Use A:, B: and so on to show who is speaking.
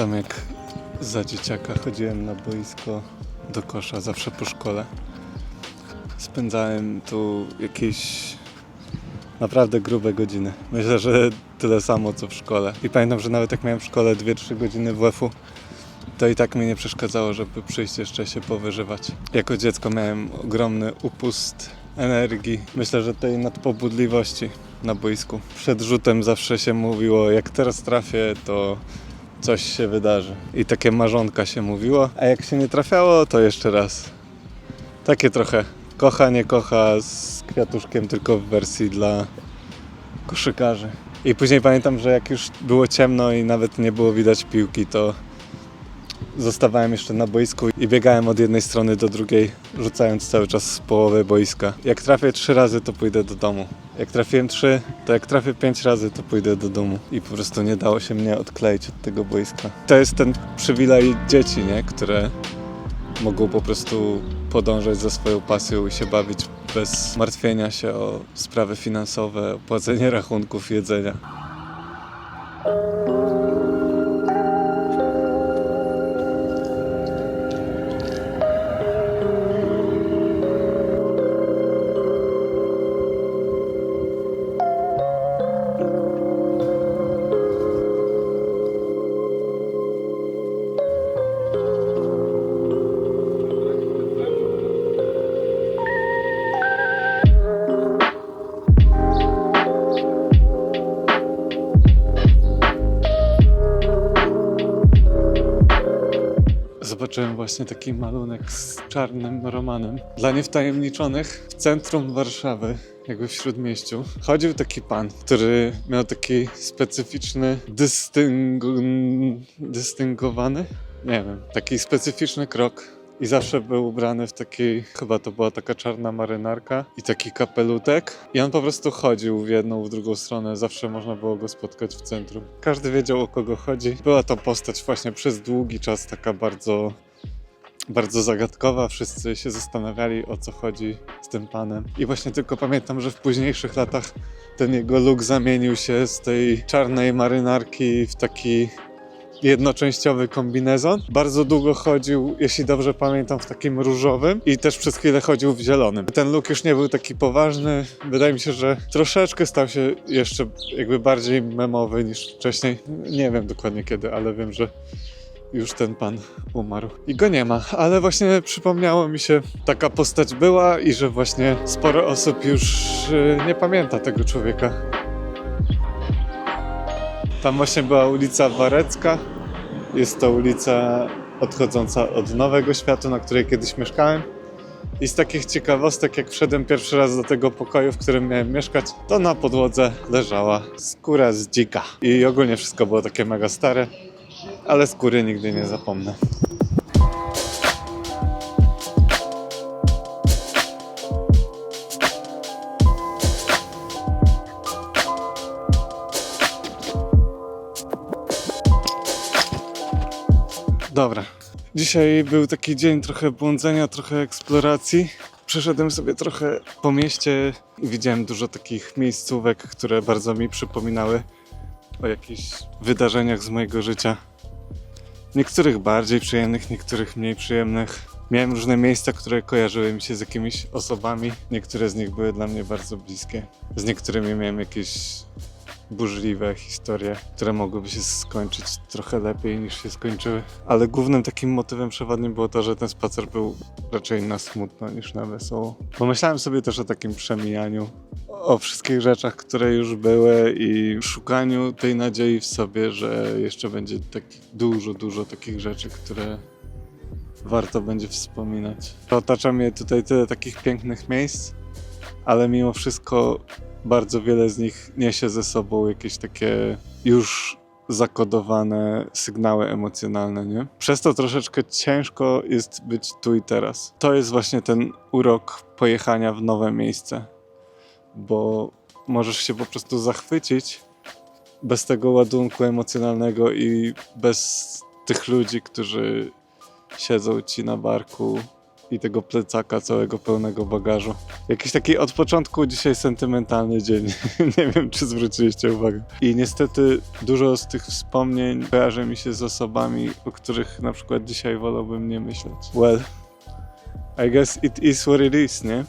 A: Pamiętam jak za dzieciaka chodziłem na boisko do kosza zawsze po szkole. Spędzałem tu jakieś naprawdę grube godziny. Myślę, że tyle samo co w szkole. I pamiętam, że nawet jak miałem w szkole 2-3 godziny WF-u, to i tak mi nie przeszkadzało, żeby przyjść jeszcze się powyżywać. Jako dziecko miałem ogromny upust energii. Myślę, że tej nadpobudliwości na boisku. Przed rzutem zawsze się mówiło, jak teraz trafię, to coś się wydarzy. I takie marzonka się mówiło, a jak się nie trafiało, to jeszcze raz. Takie trochę kocha, nie kocha z kwiatuszkiem, tylko w wersji dla koszykarzy. I później pamiętam, że jak już było ciemno i nawet nie było widać piłki, to zostawałem jeszcze na boisku i biegałem od jednej strony do drugiej, rzucając cały czas z połowy boiska. Jak trafię trzy razy, to pójdę do domu. Jak trafiłem trzy, to jak trafię pięć razy, to pójdę do domu. I po prostu nie dało się mnie odkleić od tego boiska. To jest ten przywilej dzieci, nie? które mogą po prostu podążać za swoją pasją i się bawić bez martwienia się o sprawy finansowe, o płacenie rachunków, jedzenia. Thank you. Zobaczyłem właśnie taki malunek z czarnym romanem. Dla niewtajemniczonych w centrum Warszawy, jakby w śródmieściu, chodził taki pan, który miał taki specyficzny, dystyngu... dystyngowany? Nie wiem, taki specyficzny krok. I zawsze był ubrany w taki, chyba to była taka czarna marynarka i taki kapelutek. I on po prostu chodził w jedną, w drugą stronę. Zawsze można było go spotkać w centrum. Każdy wiedział o kogo chodzi. Była to postać właśnie przez długi czas taka bardzo, bardzo zagadkowa. Wszyscy się zastanawiali o co chodzi z tym panem. I właśnie tylko pamiętam, że w późniejszych latach ten jego look zamienił się z tej czarnej marynarki w taki jednoczęściowy kombinezon. Bardzo długo chodził, jeśli dobrze pamiętam, w takim różowym i też przez chwilę chodził w zielonym. Ten look już nie był taki poważny. Wydaje mi się, że troszeczkę stał się jeszcze jakby bardziej memowy niż wcześniej. Nie wiem dokładnie kiedy, ale wiem, że już ten pan umarł. I go nie ma, ale właśnie przypomniało mi się, taka postać była i że właśnie sporo osób już y, nie pamięta tego człowieka. Tam właśnie była ulica Warecka. Jest to ulica odchodząca od Nowego Światu, na której kiedyś mieszkałem. I z takich ciekawostek, jak wszedłem pierwszy raz do tego pokoju, w którym miałem mieszkać, to na podłodze leżała skóra z dzika. I ogólnie wszystko było takie mega stare, ale skóry nigdy nie zapomnę. Dobra. Dzisiaj był taki dzień trochę błądzenia, trochę eksploracji. Przeszedłem sobie trochę po mieście i widziałem dużo takich miejscówek, które bardzo mi przypominały o jakichś wydarzeniach z mojego życia. Niektórych bardziej przyjemnych, niektórych mniej przyjemnych. Miałem różne miejsca, które kojarzyły mi się z jakimiś osobami. Niektóre z nich były dla mnie bardzo bliskie. Z niektórymi miałem jakieś burzliwe historie, które mogłyby się skończyć trochę lepiej niż się skończyły. Ale głównym takim motywem przewodnim było to, że ten spacer był raczej na smutno niż na wesoło. Pomyślałem sobie też o takim przemijaniu, o wszystkich rzeczach, które już były i szukaniu tej nadziei w sobie, że jeszcze będzie tak dużo, dużo takich rzeczy, które warto będzie wspominać. Otacza mnie tutaj tyle takich pięknych miejsc, ale mimo wszystko bardzo wiele z nich niesie ze sobą jakieś takie już zakodowane sygnały emocjonalne, nie? Przez to troszeczkę ciężko jest być tu i teraz. To jest właśnie ten urok pojechania w nowe miejsce, bo możesz się po prostu zachwycić bez tego ładunku emocjonalnego i bez tych ludzi, którzy siedzą ci na barku i tego plecaka całego pełnego bagażu. Jakiś taki od początku dzisiaj sentymentalny dzień. Nie wiem, czy zwróciliście uwagę. I niestety dużo z tych wspomnień kojarzy mi się z osobami, o których na przykład dzisiaj wolałbym nie myśleć. Well, I guess it is what it is, nie?